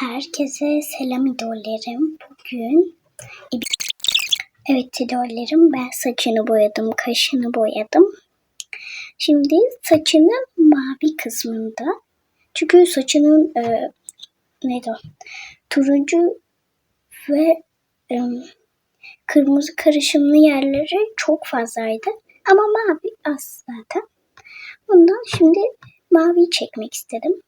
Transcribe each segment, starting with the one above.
Herkese selam idollerim. Bugün evet idollerim ben saçını boyadım, kaşını boyadım. Şimdi saçının mavi kısmında. Çünkü saçının e, neydi o? Turuncu ve e, kırmızı karışımlı yerleri çok fazlaydı. Ama mavi az zaten. Ondan şimdi mavi çekmek istedim.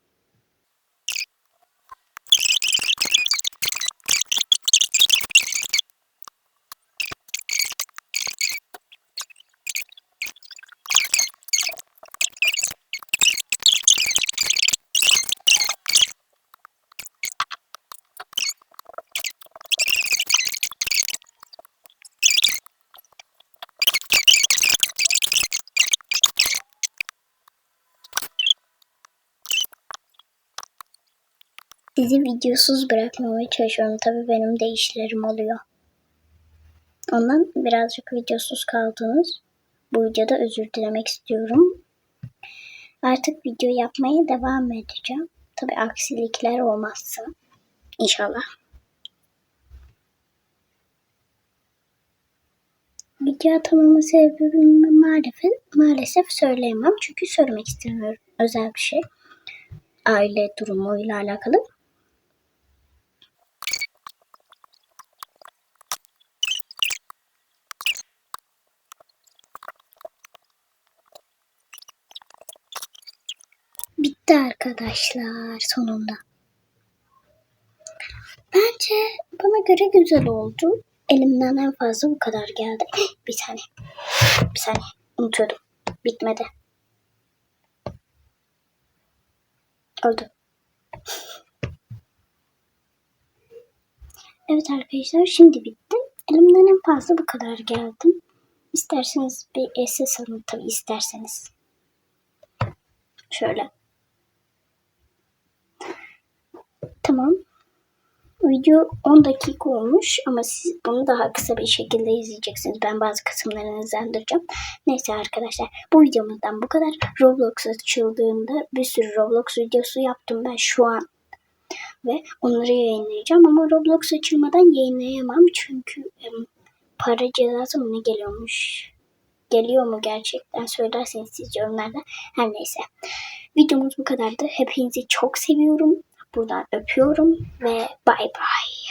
Sizi videosuz bırakmamaya çalışıyorum. Tabii benim de işlerim oluyor. Ondan birazcık videosuz kaldınız. Bu videoda özür dilemek istiyorum. Artık video yapmaya devam edeceğim. Tabii aksilikler olmazsa. İnşallah. Video atamama sebebimi maalesef, maalesef söyleyemem. Çünkü söylemek istemiyorum. Özel bir şey. Aile durumuyla alakalı. Bitti arkadaşlar sonunda. Bence bana göre güzel oldu. Elimden en fazla bu kadar geldi. Bir saniye. Bir saniye. Unutuyordum. Bitmedi. Oldu. Evet arkadaşlar şimdi bitti. Elimden en fazla bu kadar geldim. İsterseniz bir SS alın tabii isterseniz. Şöyle. Tamam. Video 10 dakika olmuş ama siz bunu daha kısa bir şekilde izleyeceksiniz. Ben bazı kısımlarını hızlandıracağım. Neyse arkadaşlar bu videomuzdan bu kadar. Roblox açıldığında bir sürü Roblox videosu yaptım ben şu an. Ve onları yayınlayacağım ama Roblox açılmadan yayınlayamam çünkü para cezası mı ne geliyormuş? Geliyor mu gerçekten söylerseniz siz yorumlarda. Her neyse. Videomuz bu kadardı. Hepinizi çok seviyorum. Buradan öpüyorum ve bay bay.